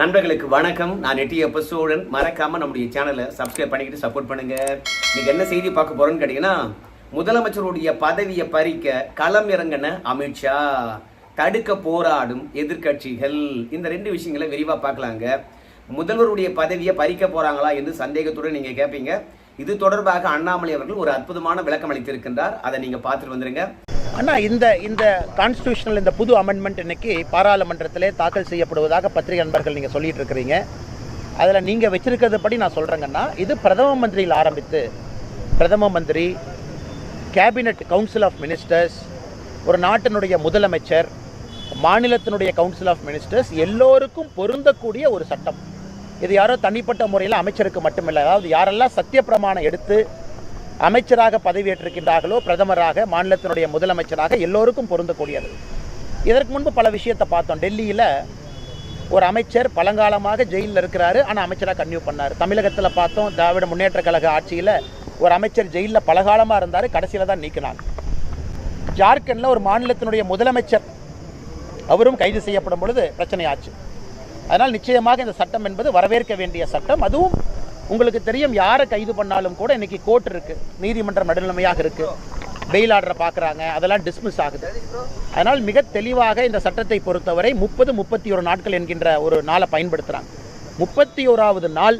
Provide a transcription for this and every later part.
நண்பர்களுக்கு வணக்கம். நான் நெட்டி எபிசோடன். மறக்காம நம்முடைய சேனலை சப்ஸ்கிரைப் பண்ணிக்கிட்டு சப்போர்ட் பண்ணுங்க. இன்னைக்கு என்ன செய்தி பார்க்க போறோம்னு கேட்டீங்கன்னா முதலமைச்சருடைய பதவியை பறிக்க களம் இறங்கின அமித்ஷா தடுக்க போராடும் எதிர்க்கட்சிகள். இந்த ரெண்டு விஷயங்களை விரிவா பார்க்கலாங்க. முதல்வருடைய பதவியை பறிக்க போறாங்களா என்று சந்தேகத்துடன் நீங்க கேட்பீங்க இது தொடர்பாக அண்ணாமலை அவர்கள் ஒரு அற்புதமான விளக்கம் அளித்திருக்கின்றார். அதை நீங்க பார்த்துட்டு வந்துருங்க. அண்ணா இந்த இந்த கான்ஸ்டியூஷனல் இந்த புது அமெண்ட்மெண்ட் இன்னைக்கு பாராளுமன்றத்திலே தாக்கல் செய்யப்படுவதாக பத்திரிகை நண்பர்கள் நீங்கள் சொல்லிட்டு இருக்கிறீங்க. அதில் நீங்கள் வச்சிருக்கிறது படி நான் சொல்கிறேங்கன்னா இது பிரதம மந்திரியில் ஆரம்பித்து பிரதம மந்திரி கேபினட் கவுன்சில் ஆஃப் மினிஸ்டர்ஸ் ஒரு நாட்டினுடைய முதலமைச்சர் மாநிலத்தினுடைய கவுன்சில் ஆஃப் மினிஸ்டர்ஸ் எல்லோருக்கும் பொருந்தக்கூடிய ஒரு சட்டம். இது யாரோ தனிப்பட்ட முறையில் அமைச்சருக்கு மட்டுமில்லை அதாவது யாரெல்லாம் சத்தியப்பிரமாணம் எடுத்து அமைச்சராக பதவியேற்றிருக்கின்றார்களோ பிரதமராக மாநிலத்தினுடைய முதலமைச்சராக எல்லோருக்கும் பொருந்தக்கூடியது. இதற்கு முன்பு பல விஷயத்தை பார்த்தோம். டெல்லியில் ஒரு அமைச்சர் பழங்காலமாக ஜெயிலில் இருக்கிறாரு. ஆனால் அமைச்சராக கன்னியூ பண்ணார். தமிழகத்தில் பார்த்தோம் திராவிட முன்னேற்ற கழக ஆட்சியில் ஒரு அமைச்சர் ஜெயிலில் பலகாலமாக இருந்தார். கடைசியில் தான் நீக்கினாங்க. ஜார்க்கண்டில் ஒரு மாநிலத்தினுடைய முதலமைச்சர் அவரும் கைது செய்யப்படும் பொழுது பிரச்சனையாச்சு அதனால் நிச்சயமாக இந்த சட்டம் என்பது வரவேற்க வேண்டிய சட்டம். அதுவும் உங்களுக்கு தெரியும் யாரை கைது பண்ணாலும் கூட இன்னைக்கு கோர்ட் இருக்கு. நீதிமன்றம் நடுநிலைமையாக இருக்கு. பெயில் ஆர்டரை பார்க்குறாங்க. அதெல்லாம் டிஸ்மிஸ் ஆகுது. அதனால் மிக தெளிவாக இந்த சட்டத்தை பொறுத்தவரை முப்பது முப்பத்தி ஒரு நாட்கள் என்கின்ற ஒரு நாளை பயன்படுத்துகிறாங்க முப்பத்தி ஓராவது நாள்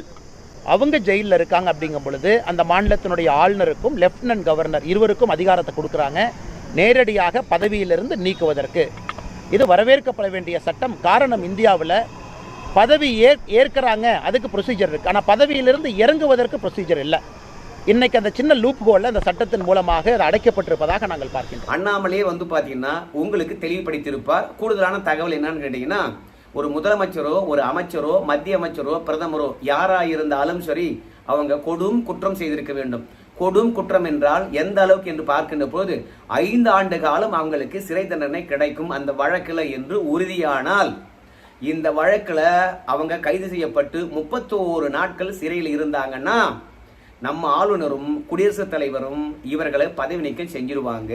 அவங்க ஜெயிலில் இருக்காங்க அப்படிங்கும் பொழுது அந்த மாநிலத்தினுடைய ஆளுநருக்கும் லெப்டினன்ட் கவர்னர் இருவருக்கும் அதிகாரத்தை கொடுக்குறாங்க. நேரடியாக பதவியிலிருந்து நீக்குவதற்கு. இது வரவேற்கப்பட வேண்டிய சட்டம். காரணம் இந்தியாவில் பதவி ஏ ஏற்கிறாங்க அதுக்கு ப்ரொசீஜர் இருக்குது ஆனால் பதவியிலிருந்து இறங்குவதற்கு ப்ரொசீஜர் இல்லை. இன்னைக்கு அந்த சின்ன லூப் ஹோலில் அந்த சட்டத்தின் மூலமாக அது அடைக்கப்பட்டிருப்பதாக நாங்கள் பார்க்கின்றோம். அண்ணாமலையே வந்து பார்த்தீங்கன்னா உங்களுக்கு தெளிவுபடுத்தியிருப்பார். கூடுதலான தகவல் என்னன்னு கேட்டீங்கன்னா ஒரு முதலமைச்சரோ ஒரு அமைச்சரோ மத்திய அமைச்சரோ பிரதமரோ யாரா இருந்தாலும் சரி அவங்க கொடும் குற்றம் செய்திருக்க வேண்டும். கொடும் குற்றம் என்றால் எந்த அளவுக்கு என்று பார்க்கின்ற போது ஐந்து ஆண்டு காலம் அவங்களுக்கு சிறை தண்டனை கிடைக்கும் அந்த வழக்கில் என்று உறுதியானால் இந்த வழக்கில் அவங்க கைது செய்யப்பட்டு முப்பத்தோரு நாட்கள் சிறையில் இருந்தாங்கன்னா நம்ம ஆளுநரும் குடியரசுத் தலைவரும் இவர்களை பதவி நீக்கம் செஞ்சிருவாங்க.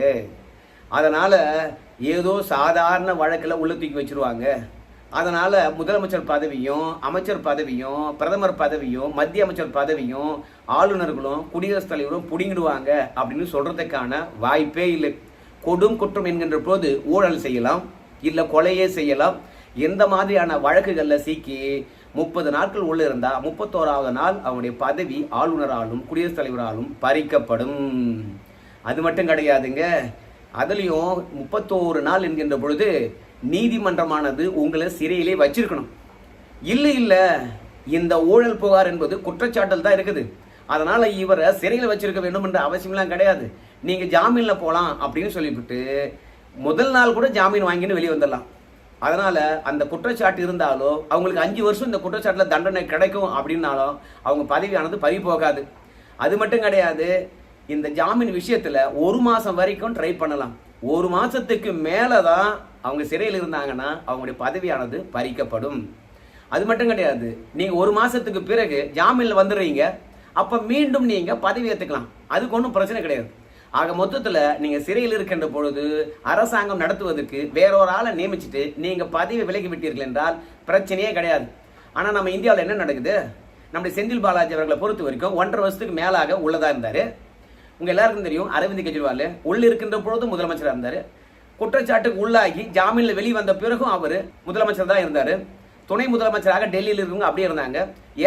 அதனால் ஏதோ சாதாரண வழக்கில் உள்ள தூக்கி வச்சிருவாங்க. அதனால் முதலமைச்சர் பதவியும் அமைச்சர் பதவியும் பிரதமர் பதவியும் மத்திய அமைச்சர் பதவியும் ஆளுநர்களும் குடியரசுத் தலைவரும் பிடிங்கிடுவாங்க அப்படின்னு சொல்கிறதுக்கான வாய்ப்பே இல்லை. கொடும் குற்றம் என்கின்ற போது ஊழல் செய்யலாம் இல்லை கொலையே செய்யலாம் எந்த மாதிரியான வழக்குகளில் சிக்கி முப்பது நாட்கள் உள்ள இருந்தால் முப்பத்தோராவது நாள் அவனுடைய பதவி ஆளுநராலும் குடியரசுத் தலைவராலும் பறிக்கப்படும். அது மட்டும் கிடையாதுங்க. அதுலேயும் முப்பத்தோரு நாள் என்கின்ற பொழுது நீதிமன்றமானது உங்களை சிறையிலே வச்சிருக்கணும். இல்லை இல்லை இந்த ஊழல் புகார் என்பது குற்றச்சாட்டல் தான் இருக்குது. அதனால் இவரை சிறையில் வச்சிருக்க வேண்டும் என்ற அவசியம்லாம் கிடையாது. நீங்கள் ஜாமீனில் போகலாம் அப்படின்னு சொல்லிவிட்டு முதல் நாள் கூட ஜாமீன் வாங்கின்னு வெளியே வந்துடலாம். அதனால் அந்த குற்றச்சாட்டு இருந்தாலோ அவங்களுக்கு அஞ்சு வருஷம் இந்த குற்றச்சாட்டில் தண்டனை கிடைக்கும் அப்படின்னாலும் அவங்க பதவியானது பறி போகாது. அது மட்டும் கிடையாது இந்த ஜாமீன் விஷயத்தில் ஒரு மாதம் வரைக்கும் ட்ரை பண்ணலாம். ஒரு மாதத்துக்கு மேலே தான் அவங்க சிறையில் இருந்தாங்கன்னா அவங்களுடைய பதவியானது பறிக்கப்படும். அது மட்டும் கிடையாது நீங்கள் ஒரு மாதத்துக்கு பிறகு ஜாமீனில் வந்துடுறீங்க அப்போ மீண்டும் நீங்கள் பதவி ஏற்றுக்கலாம் அதுக்கு ஒன்றும் பிரச்சனை கிடையாது. ஆக மொத்தத்தில் நீங்கள் சிறையில் இருக்கின்ற பொழுது அரசாங்கம் நடத்துவதற்கு வேறொரு ஆளை நியமிச்சுட்டு நீங்கள் பதவி விலகி விட்டீர்கள் என்றால் பிரச்சனையே கிடையாது. ஆனால் நம்ம இந்தியாவில் என்ன நடக்குது? நம்முடைய செந்தில் பாலாஜி அவர்களை பொறுத்த வரைக்கும் ஒன்றரை வருஷத்துக்கு மேலாக உள்ளதாக இருந்தார். உங்கள் எல்லாருக்கும் தெரியும் அரவிந்த் கெஜ்ரிவால் உள்ள இருக்கின்ற பொழுது முதலமைச்சராக இருந்தார். குற்றச்சாட்டுக்கு உள்ளாகி ஜாமீனில் வெளியே வந்த பிறகும் அவர் முதலமைச்சர் தான் இருந்தார். துணை முதலமைச்சராக டெல்லியில் இருக்கவங்க அப்படியே இருந்தாங்க.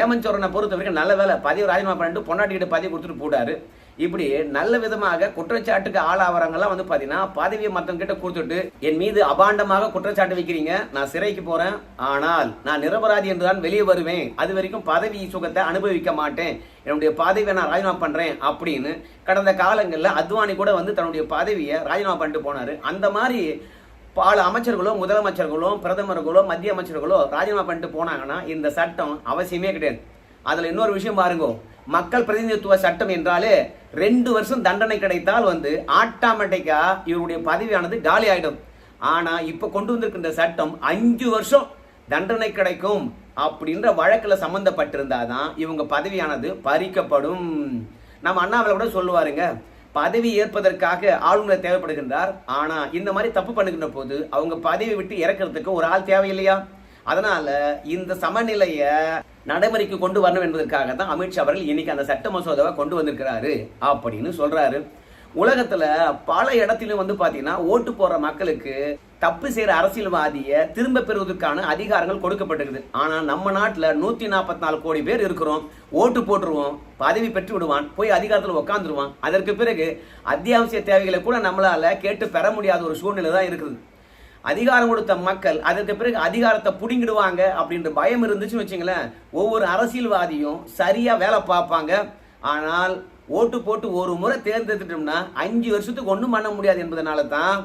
ஏமன் சோரனை பொறுத்த வரைக்கும் நல்ல வேலை. பதவி ராஜினாமா பண்ணிட்டு பொன்னாட்டிக்கிட்ட பதவி கொடுத்துட்டு போட்டார். இப்படி நல்ல விதமாக குற்றச்சாட்டுக்கு ஆளாகிறவங்கலாம் வந்து பாத்தீங்கன்னா பதவியை மற்றவங்க கிட்ட கொடுத்துட்டு என் மீது அபாண்டமாக குற்றச்சாட்டு வைக்கிறீங்க. நான் சிறைக்கு போறேன். ஆனால் நான் நிரபராதி என்றுதான் வெளியே வருவேன். அது வரைக்கும் பதவி சுகத்தை அனுபவிக்க மாட்டேன். என்னுடைய பதவியை நான் ராஜினாமா பண்றேன். அப்படின்னு கடந்த காலங்களில் அத்வானி கூட வந்து தன்னுடைய பதவியை ராஜினாமா பண்ணிட்டு போனாரு. அந்த மாதிரி பல அமைச்சர்களோ முதலமைச்சர்களோ பிரதமர்களோ மத்திய அமைச்சர்களோ ராஜினாமா பண்ணிட்டு போனாங்கன்னா இந்த சட்டம் அவசியமே கிடையாது. அதுல இன்னொரு விஷயம் பாருங்க. மக்கள் பிரதிநிதித்துவ சட்டம் என்றாலே ரெண்டு வருஷம் தண்டனை கிடைத்தால் வந்து ஆட்டோமேட்டிக்காக இவருடைய பதவியானது காலி ஆகிடும் ஆனால் இப்போ கொண்டு வந்திருக்கின்ற சட்டம் அஞ்சு வருஷம் தண்டனை கிடைக்கும் அப்படின்ற வழக்கில் சம்மந்தப்பட்டிருந்தால் தான் இவங்க பதவியானது பறிக்கப்படும். நம்ம அண்ணாமலை கூட சொல்லுவாருங்க பதவி ஏற்பதற்காக ஆளுநர் தேவைப்படுகின்றார். ஆனால் இந்த மாதிரி தப்பு பண்ணுகின்ற போது அவங்க பதவி விட்டு இறக்கிறதுக்கு ஒரு ஆள் தேவையில்லையா? அதனால் இந்த சமநிலையை நடைமுறைக்கு கொண்டு வரணும் என்பதற்காக தான் அமித்ஷா அவர்கள் இன்னைக்கு அந்த சட்ட மசோதாவை கொண்டு வந்திருக்கிறாரு அப்படின்னு சொல்றாரு. உலகத்துல பல இடத்திலும் வந்து பாத்தீங்கன்னா ஓட்டு போற மக்களுக்கு தப்பு செய்யற அரசியல்வாதிய திரும்ப பெறுவதற்கான அதிகாரங்கள் கொடுக்கப்பட்டிருக்குது. ஆனா நம்ம நாட்டுல நூத்தி நாற்பத்தி நாலு கோடி பேர் இருக்கிறோம். ஓட்டு போட்டுருவோம். பதவி பெற்று விடுவான். போய் அதிகாரத்துல உட்காந்துருவான் அதற்கு பிறகு அத்தியாவசிய தேவைகளை கூட நம்மளால கேட்டு பெற முடியாத ஒரு சூழ்நிலை தான் இருக்குது. அதிகாரம் கொடுத்த மக்கள் அதற்கு பிறகு அதிகாரத்தை பிடுங்கிடுவாங்க அப்படின்ற பயம் இருந்துச்சுன்னு வச்சுங்களேன் ஒவ்வொரு அரசியல்வாதியும் சரியாக வேலை பார்ப்பாங்க. ஆனால் ஓட்டு போட்டு ஒரு முறை தேர்ந்தெடுத்துட்டோம்னா அஞ்சு வருஷத்துக்கு ஒன்றும் பண்ண முடியாது என்பதனால தான்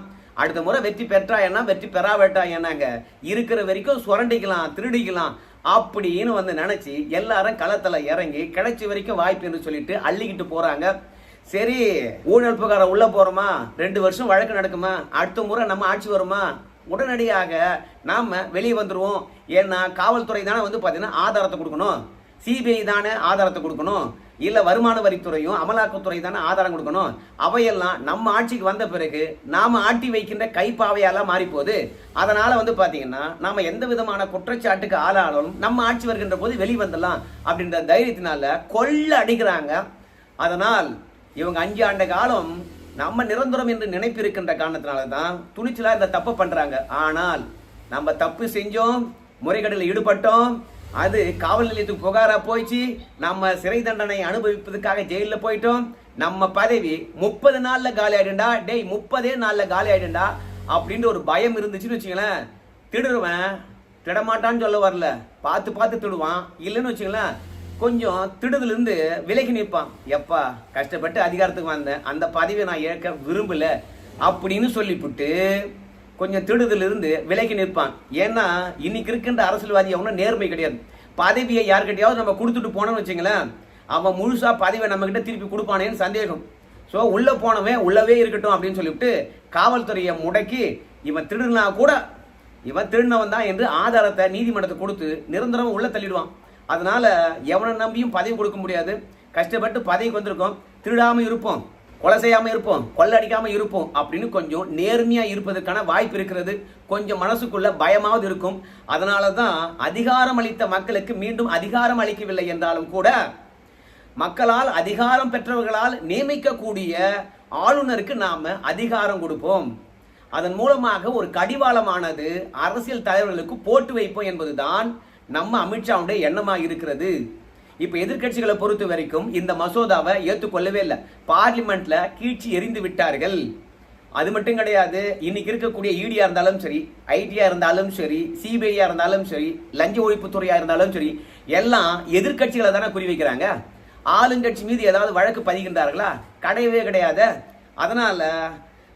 அடுத்த முறை வெற்றி பெற்றா என்ன வெற்றி பெறாவேட்டா என்னங்க? இருக்கிற வரைக்கும் சுரண்டிக்கலாம் திருடிக்கலாம் அப்படின்னு வந்து நினச்சி எல்லாரும் களத்தில் இறங்கி கிடைச்ச வரைக்கும் வாய்ப்பு என்று சொல்லிட்டு அள்ளிக்கிட்டு போகிறாங்க சரி ஊழல் உள்ளே போகிறோமா ரெண்டு வருஷம் வழக்கு நடக்குமா? அடுத்த முறை நம்ம ஆட்சி வருமா? உடனடியாக நாம் வெளியே வந்துடுவோம் ஏன்னா காவல்துறை தானே வந்து பார்த்தீங்கன்னா ஆதாரத்தை கொடுக்கணும். சிபிஐ தானே ஆதாரத்தை கொடுக்கணும். இல்லை வருமான வரித்துறையும் அமலாக்கத்துறை தானே ஆதாரம் கொடுக்கணும். அவையெல்லாம் நம்ம ஆட்சிக்கு வந்த பிறகு நாம் ஆட்டி வைக்கின்ற கைப்பாவையெல்லாம் மாறிப்போகுது. அதனால் வந்து பார்த்தீங்கன்னா நாம் எந்த விதமான குற்றச்சாட்டுக்கு ஆளானாலும் நம்ம ஆட்சி வருகின்ற போது வெளியே வந்துடலாம் அப்படின்ற தைரியத்தினால கொள்ள அடிக்கிறாங்க. அதனால் இவங்க அஞ்சு ஆண்டு காலம் நம்ம நிரந்தரம் என்று நினைப்பிருக்கின்ற காரணத்தினால தான் துணிச்சலாக இந்த தப்பு பண்ணுறாங்க ஆனால் நம்ம தப்பு செஞ்சோம் முறைகேடில் ஈடுபட்டோம் அது காவல் நிலையத்துக்கு புகாராக போயிடுச்சு நம்ம சிறை தண்டனை அனுபவிப்பதற்காக ஜெயிலில் போயிட்டோம் நம்ம பதவி முப்பது நாளில் காலி ஆயிடுண்டா டேய் முப்பதே நாளில் காலி ஆயிடுண்டா அப்படின்ற ஒரு பயம் இருந்துச்சுன்னு வச்சுங்களேன் திடுருவேன் திடமாட்டான்னு சொல்ல வரல. பார்த்து பார்த்து திடுவான். இல்லைன்னு வச்சுங்களேன் கொஞ்சம் திடுதல இருந்து விலகி நிற்பான். எப்பா கஷ்டப்பட்டு அதிகாரத்துக்கு வந்தேன் அந்த பதவியை நான் ஏற்க விரும்பல அப்படின்னு சொல்லிவிட்டு கொஞ்சம் திடுதலிருந்து விலகி நிற்பான். ஏன்னா இன்னைக்கு இருக்கின்ற அரசியல்வாதி அவனும் நேர்மை கிடையாது. பதவியை யார்கிட்டயாவது நம்ம கொடுத்துட்டு போனோம்னு வச்சுங்களேன் அவன் முழுசாக பதவியை நம்மக்கிட்ட திருப்பி கொடுப்பானேன்னு சந்தேகம். ஸோ உள்ளே போனவன் உள்ளவே இருக்கட்டும் அப்படின்னு சொல்லிவிட்டு காவல்துறையை முடக்கி இவன் திருடுனா கூட இவன் திருடினவன் தான் என்று ஆதாரத்தை நீதிமன்றத்தை கொடுத்து நிரந்தரம் உள்ளே தள்ளிடுவான். அதனால எவனை நம்பியும் பதவி கொடுக்க முடியாது. கஷ்டப்பட்டு பதவிக்கு வந்திருக்கோம். திருடாமல் இருப்போம். கொலை செய்யாமல் இருப்போம். கொள்ளடிக்காமல் இருப்போம் அப்படின்னு கொஞ்சம் நேர்மையாக இருப்பதற்கான வாய்ப்பு இருக்கிறது. கொஞ்சம் மனசுக்குள்ள பயமாவது இருக்கும். அதனால தான் அதிகாரம் அளித்த மக்களுக்கு மீண்டும் அதிகாரம் அளிக்கவில்லை என்றாலும் கூட மக்களால் அதிகாரம் பெற்றவர்களால் நியமிக்கக்கூடிய ஆளுநருக்கு நாம் அதிகாரம் கொடுப்போம். அதன் மூலமாக ஒரு கடிவாளமானது அரசியல் தலைவர்களுக்கு போட்டு வைப்போம் என்பதுதான் நம்ம அமித்ஷாவுடைய எண்ணமாக இருக்கிறது. இப்போ எதிர்க்கட்சிகளை பொறுத்த வரைக்கும் இந்த மசோதாவை ஏற்றுக்கொள்ளவே இல்லை. பார்லிமெண்ட்ல கீழ்ச்சி எரிந்து விட்டார்கள். அது மட்டும் கிடையாது இன்னைக்கு இருக்கக்கூடிய இடியா இருந்தாலும் சரி ஐடியா இருந்தாலும் சரி சிபிஐயா இருந்தாலும் சரி லஞ்ச ஒழிப்புத்துறையா இருந்தாலும் சரி எல்லாம் எதிர்க்கட்சிகளை தானே குறி வைக்கிறாங்க. ஆளுங்கட்சி மீது ஏதாவது வழக்கு பதிகின்றார்களா? கிடையவே கிடையாது. அதனால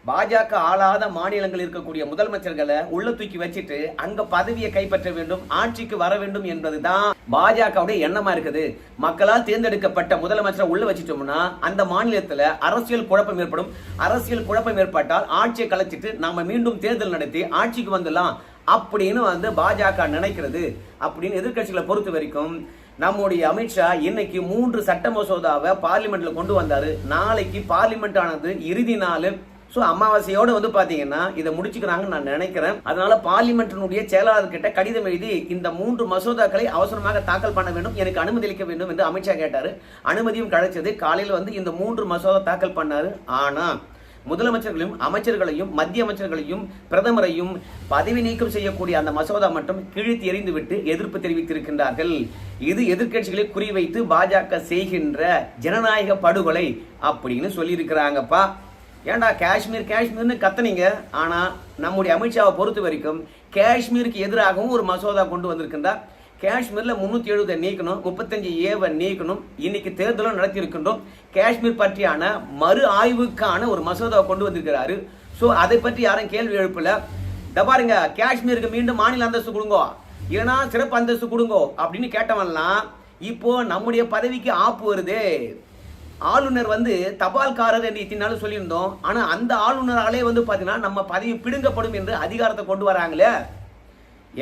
பாஜக ஆளாத மாநிலங்கள் இருக்கக்கூடிய முதலமைச்சர்களை உள்ள தூக்கி வச்சுட்டு அங்க பதவியை கைப்பற்ற வேண்டும் ஆட்சிக்கு வர வேண்டும் என்பதுதான் பாஜகவுடைய எண்ணமா இருக்குது. மக்களால் தேர்ந்தெடுக்கப்பட்ட முதலமைச்சரை உள்ள வச்சிட்டோம்னா அந்த மாநிலத்துல அரசியல் குழப்பம் ஏற்படும். அரசியல் குழப்பம் ஏற்பட்டால் ஆட்சியை கலைச்சிட்டு நாம மீண்டும் தேர்தல் நடத்தி ஆட்சிக்கு வந்துடலாம் அப்படின்னு வந்து பாஜக நினைக்கிறது. அப்படின்னு எதிர்கட்சிகளை பொறுத்த வரைக்கும் நம்முடைய அமித்ஷா இன்னைக்கு மூன்று சட்ட மசோதாவை பார்லிமெண்ட்ல கொண்டு வந்தாரு. நாளைக்கு பார்லிமெண்ட் ஆனது இறுதி நாள் ஸோ அமாவாசையோடு வந்து பார்த்தீங்கன்னா இதை முடிச்சுக்கிறாங்கன்னு நான் நினைக்கிறேன். அதனால பார்லிமெண்ட்டினுடைய செயலாளர் கிட்ட கடிதம் எழுதி இந்த மூன்று மசோதாக்களை அவசரமாக தாக்கல் பண்ண வேண்டும் எனக்கு அனுமதி அளிக்க வேண்டும் என்று அமித்ஷா கேட்டார். அனுமதியும் கிடைச்சது. காலையில் வந்து இந்த மூன்று மசோதா தாக்கல் பண்ணார். ஆனா முதலமைச்சர்களையும் அமைச்சர்களையும் மத்திய அமைச்சர்களையும் பிரதமரையும் பதவி நீக்கம் செய்யக்கூடிய அந்த மசோதா மட்டும் கிழித்து எறிந்துவிட்டு எதிர்ப்பு தெரிவித்திருக்கின்றார்கள். இது எதிர்க்கட்சிகளை குறிவைத்து பாஜக செய்கின்ற ஜனநாயக படுகொலை அப்படின்னு சொல்லியிருக்கிறாங்கப்பா. ஏன்டா காஷ்மீர் காஷ்மீர்னு கத்துனீங்க? ஆனால் நம்முடைய அமித்ஷாவை பொறுத்த வரைக்கும் காஷ்மீருக்கு எதிராகவும் ஒரு மசோதா கொண்டு வந்திருக்கின்றார் காஷ்மீரில் முந்நூற்றி எழுபதை நீக்கணும் முப்பத்தஞ்சு ஏவை நீக்கணும். இன்னைக்கு தேர்தலும் நடத்தி இருக்கின்றோம் காஷ்மீர் பற்றியான மறு ஆய்வுக்கான ஒரு மசோதாவை கொண்டு வந்திருக்கிறாரு. ஸோ அதை பற்றி யாரும் கேள்வி எழுப்பல. இந்த பாருங்க காஷ்மீருக்கு மீண்டும் மாநில அந்தஸ்து கொடுங்கோ. இல்லைனா சிறப்பு அந்தஸ்து கொடுங்கோ அப்படின்னு கேட்டவன்லாம் இப்போ நம்முடைய பதவிக்கு ஆப்பு வருதே. ஆளுநர் வந்து தபால்காரர் என்று இத்தினாலும் சொல்லியிருந்தோம். ஆனால் அந்த ஆளுநராலே வந்து பார்த்தீங்கன்னா நம்ம பதவி பிடுங்கப்படும் என்று அதிகாரத்தை கொண்டு வராங்களே.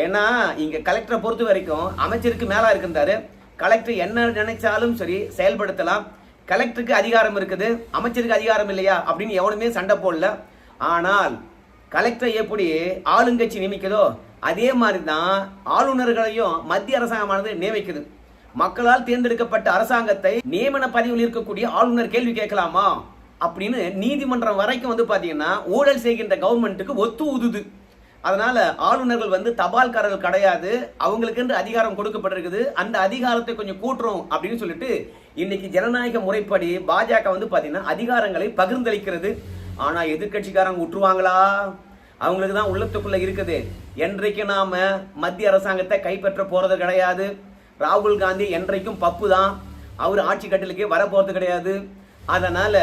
ஏன்னா இங்கே கலெக்டரை பொறுத்த வரைக்கும் அமைச்சருக்கு மேலே இருக்கின்றாரு. கலெக்டர் என்ன நினைச்சாலும் சரி செயல்படுத்தலாம். கலெக்டருக்கு அதிகாரம் இருக்குது. அமைச்சருக்கு அதிகாரம் இல்லையா? அப்படின்னு எவனுமே சண்டை போடல. ஆனால் கலெக்டர் எப்படி ஆளுங்கட்சி நியமிக்குதோ அதே மாதிரி தான் ஆளுநர்களையும் மத்திய அரசாங்கமானது நியமிக்குது. மக்களால் தேர்ந்தெடுக்கப்பட்ட அரசாங்கத்தை நியமன பதவியில் இருக்கக்கூடிய ஆளுநர் கேள்வி கேட்கலாமா? அப்படின்னு நீதிமன்றம் வரைக்கும் வந்து பாத்தீங்கன்னா ஊழல் செய்கின்ற கவர்மெண்ட்டுக்கு ஒத்து உதுது அதனால ஆளுநர்கள் வந்து தபால்காரர்கள் கிடையாது. அவங்களுக்கு என்று அதிகாரம் கொடுக்கப்பட்டிருக்குது. அந்த அதிகாரத்தை கொஞ்சம் கூட்டுறோம் அப்படின்னு சொல்லிட்டு இன்னைக்கு ஜனநாயக முறைப்படி பாஜக வந்து பாத்தீங்கன்னா அதிகாரங்களை பகிர்ந்தளிக்கிறது. ஆனா எதிர்க்கட்சிக்காரங்க விட்டுருவாங்களா அவங்களுக்கு தான் உள்ளத்துக்குள்ள இருக்குது. என்றைக்கு நாம மத்திய அரசாங்கத்தை கைப்பற்ற போறது கிடையாது. ராகுல் காந்தி என்றைக்கும் பப்பு தான் அவர் ஆட்சி கட்டலுக்கே வரப்போகிறது கிடையாது. அதனால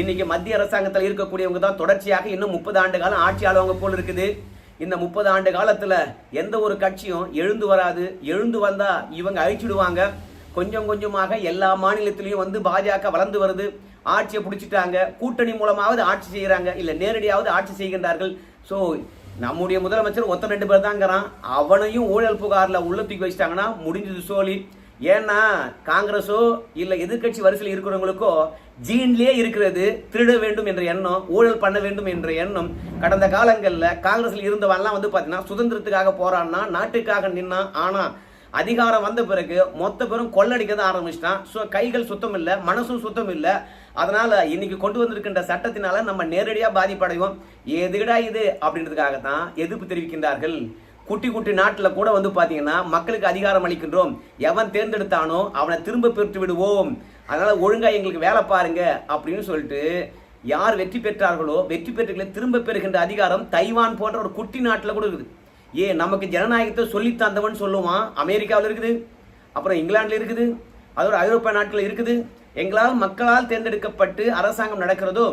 இன்னைக்கு மத்திய அரசாங்கத்தில் இருக்கக்கூடியவங்க தான் தொடர்ச்சியாக இன்னும் முப்பது ஆண்டு காலம் ஆட்சி போல் இருக்குது. இந்த முப்பது ஆண்டு காலத்தில் எந்த ஒரு கட்சியும் எழுந்து வராது. எழுந்து வந்தால் இவங்க அழிச்சிடுவாங்க. கொஞ்சம் கொஞ்சமாக எல்லா மாநிலத்திலையும் வந்து பாஜக வளர்ந்து வருது. ஆட்சியை பிடிச்சிட்டாங்க. கூட்டணி மூலமாவது ஆட்சி செய்கிறாங்க இல்லை நேரடியாவது ஆட்சி செய்கின்றார்கள். ஸோ நம்முடைய முதலமைச்சர் ஒத்த ரெண்டு பேர் தாங்கிறான். அவனையும் ஊழல் புகாரில் உள்ள தூக்கி வச்சிட்டாங்கன்னா முடிஞ்சது சோழி. ஏன்னா காங்கிரஸோ இல்லை எதிர்க்கட்சி வரிசையில் இருக்கிறவங்களுக்கோ ஜீன்லேயே இருக்கிறது திருட வேண்டும் என்ற எண்ணம் ஊழல் பண்ண வேண்டும் என்ற எண்ணம். கடந்த காலங்களில் காங்கிரஸில் இருந்தவன்லாம் வந்து பார்த்தீங்கன்னா சுதந்திரத்துக்காக போராடினா நாட்டுக்காக நின்னான். ஆனால் அதிகாரம் வந்த பிறகு மொத்த பேரும் கொள்ளடிக்கிறது தான் ஆரம்பிச்சிட்டான். ஸோ கைகள் சுத்தம் இல்லை மனசும் சுத்தம் இல்லை. அதனால் இன்னைக்கு கொண்டு வந்திருக்கின்ற சட்டத்தினால நம்ம நேரடியாக பாதிப்படைவோம். எதுகடா இது? அப்படின்றதுக்காக தான் எதிர்ப்பு தெரிவிக்கின்றார்கள். குட்டி குட்டி நாட்டில் கூட வந்து பார்த்தீங்கன்னா மக்களுக்கு அதிகாரம் அளிக்கின்றோம். எவன் தேர்ந்தெடுத்தானோ அவனை திரும்ப பெற்று விடுவோம். அதனால் ஒழுங்காக எங்களுக்கு வேலை பாருங்க அப்படின்னு சொல்லிட்டு யார் வெற்றி பெற்றார்களோ வெற்றி பெற்றுகளை திரும்ப பெறுகின்ற அதிகாரம் தைவான் போன்ற ஒரு குட்டி நாட்டில் கூட இருக்குது. ஏ நமக்கு ஜனநாயகத்தை சொல்லி தந்தவன் சொல்லுவான். அமெரிக்காவில் இருக்குது அப்புறம் இங்கிலாந்தில் இருக்குது அதோட ஐரோப்பிய நாட்டில் இருக்குது. எங்களால் மக்களால் தேர்ந்தெடுக்கப்பட்டு அரசாங்கம் நடக்கிறதோ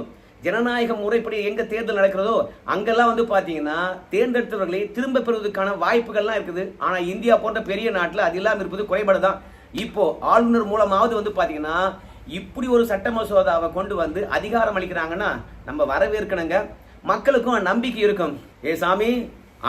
ஜனநாயக முறைப்படி எங்கே தேர்தல் நடக்கிறதோ அங்கெல்லாம் வந்து பார்த்தீங்கன்னா தேர்ந்தெடுத்தவர்களை திரும்ப பெறுவதற்கான வாய்ப்புகள்லாம் இருக்குது. ஆனால் இந்தியா போன்ற பெரிய நாட்டில் அது இல்லாமல் இருப்பது குறைபாடு தான் இப்போது ஆளுநர் மூலமாவது வந்து பார்த்தீங்கன்னா இப்படி ஒரு சட்ட மசோதாவை கொண்டு வந்து அதிகாரம் அளிக்கிறாங்கன்னா நம்ம வரவேற்கணுங்க. மக்களுக்கும் நம்பிக்கை இருக்கும். ஏ சாமி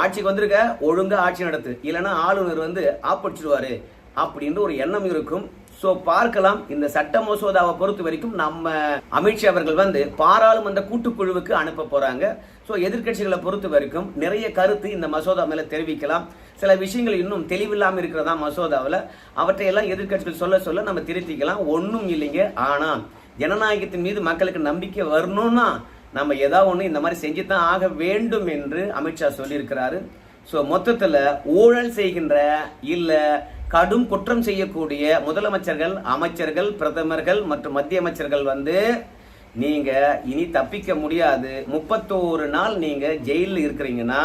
ஆட்சிக்கு வந்திருக்க ஒழுங்கா ஆட்சி நடத்து. இல்லைன்னா ஆளுநர் வந்து ஆப்படிச்சிடுவாரு அப்படின்ற ஒரு எண்ணம் இருக்கும். ஸோ பார்க்கலாம். இந்த சட்ட மசோதாவை பொறுத்த வரைக்கும் நம்ம அமித்ஷா அவர்கள் வந்து பாராளுமன்ற கூட்டுக்குழுவுக்கு அனுப்ப போறாங்க. ஸோ எதிர்க்கட்சிகளை பொறுத்த வரைக்கும் நிறைய கருத்து இந்த மசோதா மேல தெரிவிக்கலாம். சில விஷயங்கள் இன்னும் தெளிவில்லாமல் இருக்கிறதா மசோதாவில்? அவற்றையெல்லாம் எதிர்க்கட்சிகள் சொல்ல சொல்ல நம்ம திருத்திக்கலாம். ஒன்றும் இல்லைங்க. ஆனால் ஜனநாயகத்தின் மீது மக்களுக்கு நம்பிக்கை வரணும்னா நம்ம ஏதாவது ஒன்று இந்த மாதிரி செஞ்சு தான் ஆக வேண்டும் என்று அமித்ஷா சொல்லியிருக்கிறாரு. ஸோ மொத்தத்தில் ஊழல் செய்கின்ற இல்லை கடும் குற்றம் செய்யக்கூடிய முதலமைச்சர்கள் அமைச்சர்கள் பிரதமர்கள் மற்றும் மத்திய அமைச்சர்கள் வந்து நீங்கள் இனி தப்பிக்க முடியாது. முப்பத்தோரு நாள் நீங்கள் ஜெயிலில் இருக்கிறீங்கன்னா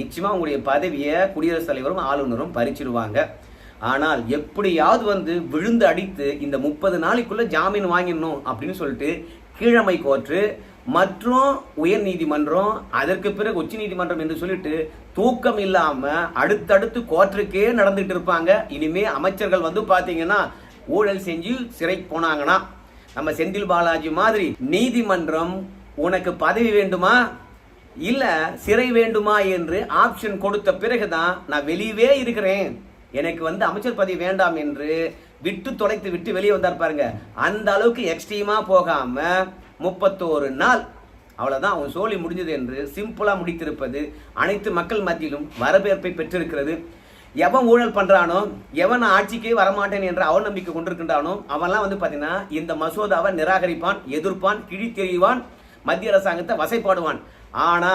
நிச்சயமா உங்களுடைய பதவியை குடியரசுத் தலைவரும் ஆளுநரும் பறிச்சிடுவாங்க ஆனால் எப்படியாவது வந்து விழுந்து அடித்து இந்த முப்பது நாளைக்குள்ளே ஜாமீன் வாங்கிடணும் அப்படின்னு சொல்லிட்டு கீழமை கோர்ட்டு மற்றும் உயர் நீதிமன்றம் அதற்கு பிறகு உச்ச நீதிமன்றம் என்று சொல்லிட்டு தூக்கம் இல்லாம அடுத்தடுத்து கோர்ட்டுக்கே நடந்துட்டு இருப்பாங்க. இனிமே அமைச்சர்கள் வந்து பாத்தீங்கன்னா ஊழல் செஞ்சு சிறை போனாங்கன்னா. நம்ம செந்தில் பாலாஜி மாதிரி நீதிமன்றம் உனக்கு பதவி வேண்டுமா? இல்ல சிறை வேண்டுமா என்று ஆப்ஷன் கொடுத்த பிறகுதான் நான் வெளியவே இருக்கிறேன். எனக்கு வந்து அமைச்சர் பதவி வேண்டாம் என்று விட்டு தொலைத்து விட்டு வெளியே வந்தார் பாருங்க. அந்த அளவுக்கு எக்ஸ்ட்ரீமா போகாம முப்பத்தோரு நாள் அவ்வளவுதான் அவன் சோழி முடிஞ்சது என்று சிம்பிளா முடித்திருப்பது அனைத்து மக்கள் மத்தியிலும் வரவேற்பை பெற்றிருக்கிறது. எவன் ஊழல் பண்றானோ எவன் ஆட்சிக்கே வரமாட்டேன் என்ற அவநம்பிக்கை கொண்டிருக்கின்றானோ அவன்லாம் வந்து பாத்தீங்கன்னா இந்த மசோதாவை நிராகரிப்பான் எதிர்ப்பான் கிழித்தெறிவான் மத்திய அரசாங்கத்தை வசைப்பாடுவான். ஆனா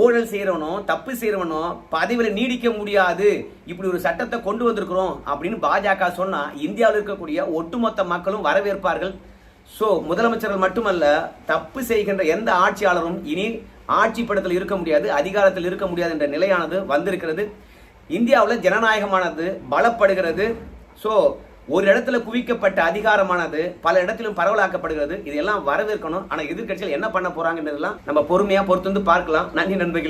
ஊழல் செய்கிறவனோ தப்பு செய்கிறவனோ பதவியில் நீடிக்க முடியாது. இப்படி ஒரு சட்டத்தை கொண்டு வந்திருக்கிறோம் அப்படின்னு பாஜக சொன்னால் இந்தியாவில் இருக்கக்கூடிய ஒட்டுமொத்த மக்களும் வரவேற்பார்கள். ஸோ முதலமைச்சர்கள் மட்டுமல்ல தப்பு செய்கின்ற எந்த ஆட்சியாளரும் இனி ஆட்சி படத்தில் இருக்க முடியாது அதிகாரத்தில் இருக்க முடியாது என்ற நிலையானது வந்திருக்கிறது. இந்தியாவில் ஜனநாயகமானது பலப்படுகிறது. ஸோ ஒரு இடத்துல குவிக்கப்பட்ட அதிகாரமானது பல இடத்திலும் பரவலாக்கப்படுகிறது. இதெல்லாம் வரவேற்கணும். ஆனா எதிர்க்கட்சிகள் என்ன பண்ண போறாங்கன்றதெல்லாம் நம்ம பொறுமையா பொறுத்து வந்து பார்க்கலாம். நன்றி நண்பர்கள்.